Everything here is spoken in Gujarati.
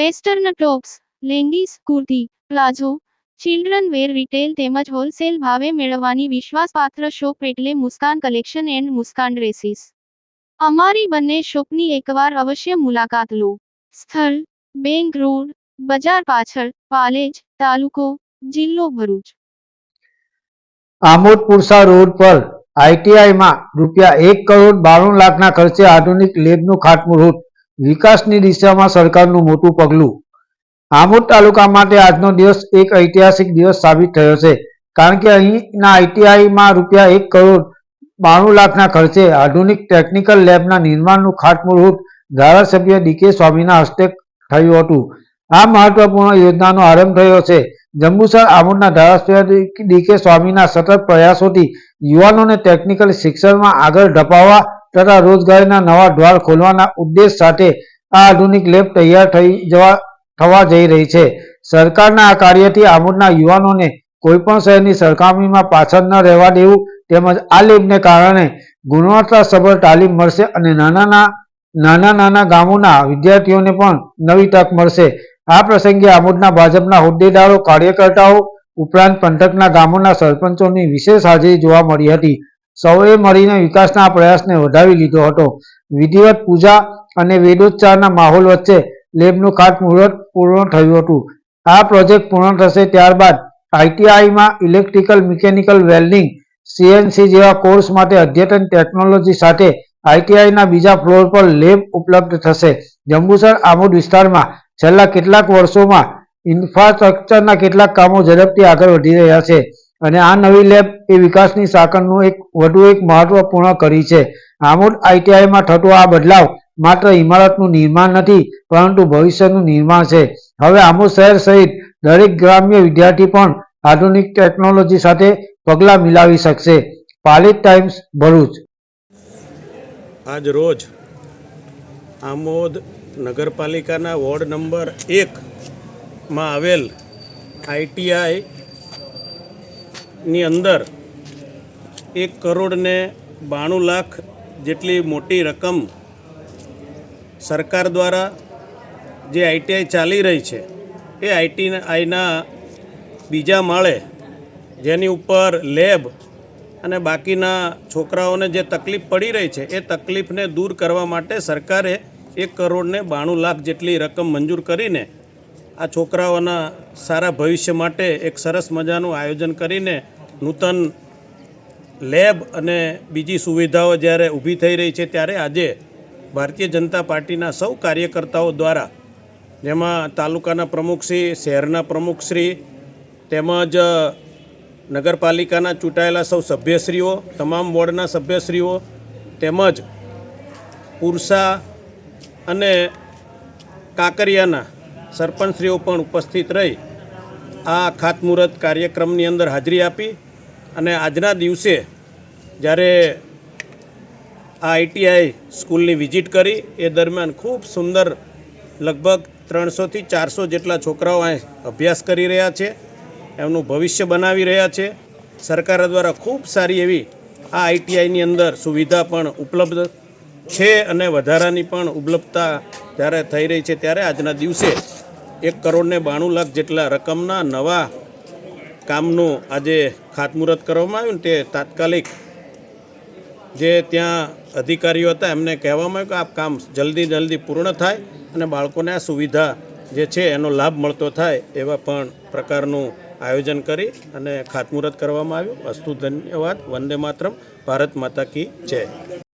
Western tops, leggings, kurti, palazzo, children wear retail તેમજ હોલસેલ ભાવે મેળવવાની વિશ્વાસપાત્ર શોપ એટલે Muskan collection and Muskan dresses. અમારી બંને શોપની એકવાર અવશ્ય મુલાકાત લો. સ્થળ, બેંક રોડ, બજાર પાછળ, પાલેજ, તાલુકો, જિલ્લો ભરૂચ. આમોદ પુરસા રોડ પર આઈટીઆઈમાં રૂપિયા એક કરોડ બાણું લાખના ખર્ચે આધુનિક લેબનું ખાતમુહૂર્ત. વિકાસની દિશામાં સરકારનું મોટું પગલું. આમોદ તાલુકા માટે આજનો દિવસ એક ઐતિહાસિક દિવસ સાબિત થયો છે. કારણ કે અહીંના આઈટીઆઈમાં રૂપિયા એક કરોડ બાણું લાખના ખર્ચે આધુનિક ટેકનિકલ લેબના નિર્માણનું ખાતમુહૂર્ત ધારાસભ્ય ડીકે સ્વામીના હસ્તે થયું હતું. આ મહત્વપૂર્ણ યોજનાનો આરંભ થયો છે. જંબુસર આમોદના ધારાસભ્ય ડીકે સ્વામીના સતત પ્રયાસોથી યુવાનોને ટેકનિકલ શિક્ષણમાં આગળ ધપાવવા તથા રોજગારીના નવા દ્વાર ખોલવાના ઉદ્દેશ સાથે આ આધુનિક લેબ તૈયાર થઈ જવા, થવા જઈ રહી છે. સરકારના આ કાર્યથી આમોદના યુવાનોને કોઈપણ શહેરની સરખામણીમાં પાછળ ન રહેવા દેવું તેમજ આ લેબને કારણે ગુણવત્તાસભર તાલીમ મળશે અને નાના નાના નાના ગામોના વિદ્યાર્થીઓને પણ નવી તક મળશે. આ પ્રસંગે આમોદના ભાજપના હોદ્દેદારો, કાર્યકર્તાઓ ઉપરાંત પંથકના ગામોના સરપંચોની વિશેષ હાજરી જોવા મળી હતી. સૌએ મળીને વિકાસના પ્રયાસને વધાવી લીધો હતો. વિધિવત પૂજા અને વેદોચ્ચારના માહોલ વચ્ચે લેબનું ખાતમુહૂર્ત પૂર્ણ થયું હતું. આ પ્રોજેક્ટ પૂર્ણ થશે ત્યારબાદ આઈટીઆઈમાં ઇલેક્ટ્રિકલ મિકેનિકલ વેલ્ડિંગ, સીએનસી જેવા કોર્સ માટે અદ્યતન ટેકનોલોજી સાથે આઈટીઆઈના બીજા ફ્લોર પર લેબ ઉપલબ્ધ થશે. જંબુસર આમોદ વિસ્તારમાં છેલ્લા કેટલાક વર્ષોમાં ઇન્ફ્રાસ્ટ્રક્ચરના કેટલાક કામો ઝડપથી આગળ વધી રહ્યા છે. અને આ નવી લેબ એ વિકાસની સાંકળનું એક વધુ એક મહત્વપૂર્ણ કરી છે. આમોદ આઈટીઆઈમાં થતો આ બદલાવ માત્ર ઇમારતનું નિર્માણ નથી, પરંતુ ભવિષ્યનું નિર્માણ છે. હવે આમોદ શહેર સહિત દરેક ગ્રામ્ય વિદ્યાર્થી પણ આધુનિક ટેકનોલોજી સાથે પગલાં મિલાવી શકશે. પાલિત ટાઈમ્સ, ભરૂચ. આજ રોજ આમોદ નગરપાલિકાના વોર્ડ નંબર એકમાં આવેલ આઈટીઆઈની અંદર એક કરોડને બાણું લાખ જેટલી મોટી રકમ સરકાર દ્વારા જે આઈટીઆઈ ચાલી રહી છે, એ આઈટીઆઈના બીજા માળે જેની ઉપર લેબ અને બાકીના છોકરાઓને જે તકલીફ પડી રહી છે, એ તકલીફને દૂર કરવા માટે સરકારે એક કરોડને બાણું લાખ જેટલી રકમ મંજૂર કરીને આ છોકરાઓના સારા ભવિષ્ય માટે એક સરસ મજાનું આયોજન કરીને નૂતન લેબ અને બીજી સુવિધાઓ જ્યારે ઊભી થઈ રહી છે ત્યારે આજે ભારતીય જનતા પાર્ટીના સૌ કાર્યકર્તાઓ દ્વારા, જેમાં તાલુકાના પ્રમુખશ્રી શહેરના પ્રમુખશ્રી તેમજ નગરપાલિકાના ચૂંટાયેલા સૌ સભ્યશ્રીઓ, તમામ વોર્ડના સભ્યશ્રીઓ, તેમજ પુરસા અને કાંકરિયાના સરપંચશ્રીઓ પણ ઉપસ્થિત રહી આ ખાતમુહૂર્ત કાર્યક્રમની અંદર હાજરી આપી અને આજના દિવસે જ્યારે આ આઈટીઆઈ સ્કૂલની વિઝિટ કરી, એ દરમિયાન ખૂબ સુંદર લગભગ ત્રણસોથી ચારસો જેટલા છોકરાઓ અહીં અભ્યાસ કરી રહ્યા છે, એમનું ભવિષ્ય બનાવી રહ્યા છે. સરકાર દ્વારા ખૂબ સારી એવી આ આઈટીઆઈની અંદર સુવિધા પણ ઉપલબ્ધ છે અને વધારાની પણ ઉપલબ્ધતા જ્યારે થઈ રહી છે ત્યારે આજના દિવસે એક કરોડને બાણું લાખ જેટલા રકમના નવા કામનું આજે ખાતમુહૂર્ત કરવામાં આવ્યું ને તે તાત્કાલિક જે ત્યાં અધિકારીઓ હતા, એમને કહેવામાં આવ્યું કે આ કામ જલ્દી જલ્દી પૂર્ણ થાય અને બાળકોને આ સુવિધા જે છે એનો લાભ મળતો થાય એવા પણ પ્રકારનું આયોજન કરી અને ખાતમુહૂર્ત કરવામાં આવ્યું. અસ્તુ ધન્યવાદ. વંદે માતરમ. ભારત માતા કી જય.